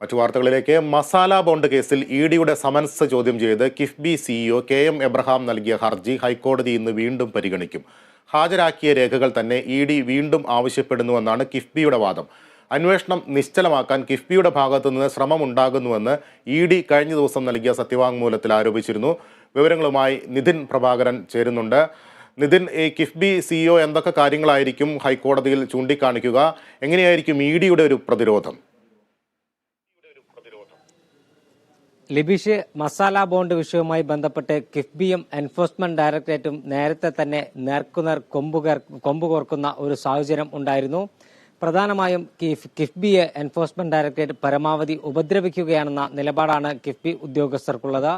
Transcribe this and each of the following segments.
മറ്റു വാർത്തകളിലേക്ക്. മസാല ബോണ്ട് കേസിൽ ഇ ഡിയുടെ സമൻസ് ചോദ്യം ചെയ്ത് KIIFB CEO K M Abraham നൽകിയ ഹർജി ഹൈക്കോടതി ഇന്ന് വീണ്ടും പരിഗണിക്കും. ഹാജരാക്കിയ രേഖകൾ തന്നെ ഇ ഡി വീണ്ടും ആവശ്യപ്പെടുന്നുവെന്നാണ് കിഫ്ബിയുടെ വാദം. അന്വേഷണം നിശ്ചലമാക്കാൻ കിഫ്ബിയുടെ ഭാഗത്തുനിന്ന് ശ്രമമുണ്ടാകുന്നുവെന്ന് ഇ ഡി കഴിഞ്ഞ ദിവസം നൽകിയ സത്യവാങ്മൂലത്തിൽ ആരോപിച്ചിരുന്നു. വിവരങ്ങളുമായി നിതിൻ പ്രഭാകരൻ ചേരുന്നുണ്ട്. നിതിൻ ഈ കിഫ്ബി സിഇഒ എന്തൊക്കെ കാര്യങ്ങളായിരിക്കും ഹൈക്കോടതിയിൽ ചൂണ്ടിക്കാണിക്കുക? എങ്ങനെയായിരിക്കും ഇ ഡിയുടെ ഒരു പ്രതിരോധം? ലിബിഷ് മസാല ബോണ്ട് വിഷയവുമായി ബന്ധപ്പെട്ട് കിഫ്ബിയും എൻഫോഴ്സ്മെന്റ് ഡയറക്ടറേറ്റും നേരത്തെ തന്നെ നേർക്കുനേർ കൊമ്പുകർ കൊമ്പുകോർക്കുന്ന ഒരു സാഹചര്യം ഉണ്ടായിരുന്നു. പ്രധാനമായും കിഫ് കിഫ്ബിയെ എൻഫോഴ്സ്മെന്റ് ഡയറക്ടറേറ്റ് പരമാവധി ഉപദ്രവിക്കുകയാണെന്ന നിലപാടാണ് കിഫ്ബി ഉദ്യോഗസ്ഥർക്കുള്ളത്.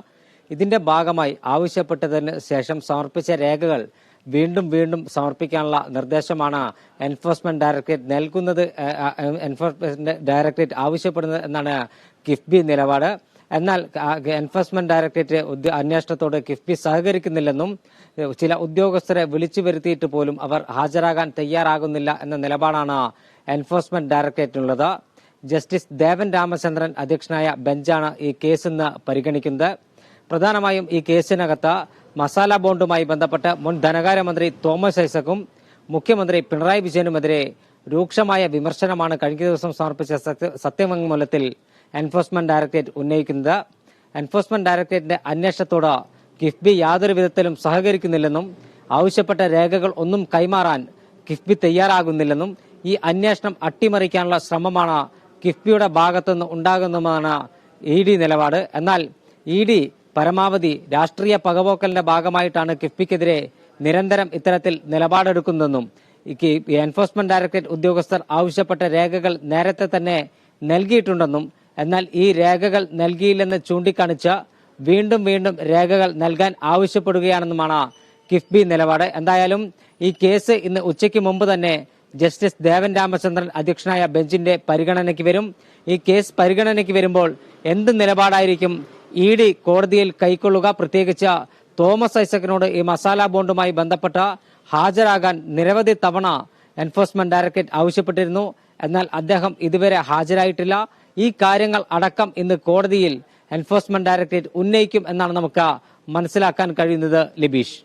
ഇതിന്റെ ഭാഗമായി ആവശ്യപ്പെട്ടതിന് ശേഷം സമർപ്പിച്ച രേഖകൾ വീണ്ടും വീണ്ടും സമർപ്പിക്കാനുള്ള നിർദ്ദേശമാണ് എൻഫോഴ്സ്മെന്റ് ഡയറക്ടറേറ്റ് നൽകുന്നത് എൻഫോഴ്സ്മെന്റ് ഡയറക്ടറേറ്റ് ആവശ്യപ്പെടുന്നത് എന്നാണ് കിഫ്ബി നിലപാട്. എന്നാൽ എൻഫോഴ്സ്മെന്റ് ഡയറക്ടറേറ്റ് അന്വേഷണത്തോട് കിഫ്ബി സഹകരിക്കുന്നില്ലെന്നും ചില ഉദ്യോഗസ്ഥരെ വിളിച്ചു വരുത്തിയിട്ട് പോലും അവർ ഹാജരാകാൻ തയ്യാറാകുന്നില്ല എന്ന നിലപാടാണ് എൻഫോഴ്സ്മെന്റ് ഡയറക്ടറേറ്റിനുള്ളത് ജസ്റ്റിസ് ദേവൻ രാമചന്ദ്രൻ അധ്യക്ഷനായ ബെഞ്ചാണ് ഈ കേസ് ഇന്ന് പരിഗണിക്കുന്നത്. പ്രധാനമായും ഈ കേസിനകത്ത് മസാല ബോണ്ടുമായി ബന്ധപ്പെട്ട് മുൻ ധനകാര്യമന്ത്രി തോമസ് ഐസക്കും മുഖ്യമന്ത്രി പിണറായി വിജയനുമെതിരെ രൂക്ഷമായ വിമർശനമാണ് കഴിഞ്ഞ ദിവസം സമർപ്പിച്ച സത്യ- സത്യവാങ്മൂലത്തിൽ എൻഫോഴ്സ്മെന്റ് ഡയറക്ടറേറ്റ് ഉന്നയിക്കുന്നത്. എൻഫോഴ്സ്മെന്റ് ഡയറക്ടറേറ്റിന്റെ അന്വേഷണത്തോട് കിഫ്ബി യാതൊരു വിധത്തിലും സഹകരിക്കുന്നില്ലെന്നും ആവശ്യപ്പെട്ട രേഖകൾ ഒന്നും കൈമാറാൻ കിഫ്ബി തയ്യാറാകുന്നില്ലെന്നും ഈ അന്വേഷണം അട്ടിമറിക്കാനുള്ള ശ്രമമാണ് കിഫ്ബിയുടെ ഭാഗത്തുനിന്ന് ഉണ്ടാകുന്നതാണ് ഇ ഡി നിലപാട്. എന്നാൽ ഇ ഡി പരമാവധി രാഷ്ട്രീയ പകപോക്കലിന്റെ ഭാഗമായിട്ടാണ് കിഫ്ബിക്കെതിരെ നിരന്തരം ഇത്തരത്തിൽ നിലപാടെടുക്കുന്നതെന്നും എൻഫോഴ്സ്മെന്റ് ഡയറക്ടറേറ്റ് ഉദ്യോഗസ്ഥർ ആവശ്യപ്പെട്ട രേഖകൾ നേരത്തെ തന്നെ നൽകിയിട്ടുണ്ടെന്നും എന്നാൽ ഈ രേഖകൾ നൽകിയില്ലെന്ന് ചൂണ്ടിക്കാണിച്ച് വീണ്ടും വീണ്ടും രേഖകൾ നൽകാൻ ആവശ്യപ്പെടുകയാണെന്നുമാണ് കിഫ്ബി നിലപാട്. എന്തായാലും ഈ കേസ് ഇന്ന് ഉച്ചയ്ക്ക് മുമ്പ് തന്നെ ജസ്റ്റിസ് ദേവൻ രാമചന്ദ്രൻ അധ്യക്ഷനായ ബെഞ്ചിന്റെ പരിഗണനയ്ക്ക് വരും. ഈ കേസ് പരിഗണനയ്ക്ക് വരുമ്പോൾ എന്ത് നിലപാടായിരിക്കും? ഇ ഡി കോടതിയിൽ കൈക്കൊള്ളുക. പ്രത്യേകിച്ച് തോമസ് ഐസക്കിനോട് ഈ മസാല ബോണ്ടുമായി ബന്ധപ്പെട്ട ഹാജരാകാൻ നിരവധി തവണ എൻഫോഴ്സ്മെന്റ് ഡയറക്ടറേറ്റ് ആവശ്യപ്പെട്ടിരുന്നു. എന്നാൽ അദ്ദേഹം ഇതുവരെ ഹാജരായിട്ടില്ല. ഈ കാര്യങ്ങൾ അടക്കം ഇന്ന് കോടതിയിൽ എൻഫോഴ്സ്മെന്റ് ഡയറക്ടറേറ്റ് ഉന്നയിക്കും എന്നാണ് നമുക്ക് മനസ്സിലാക്കാൻ കഴിയുന്നത് ലിബീഷ്.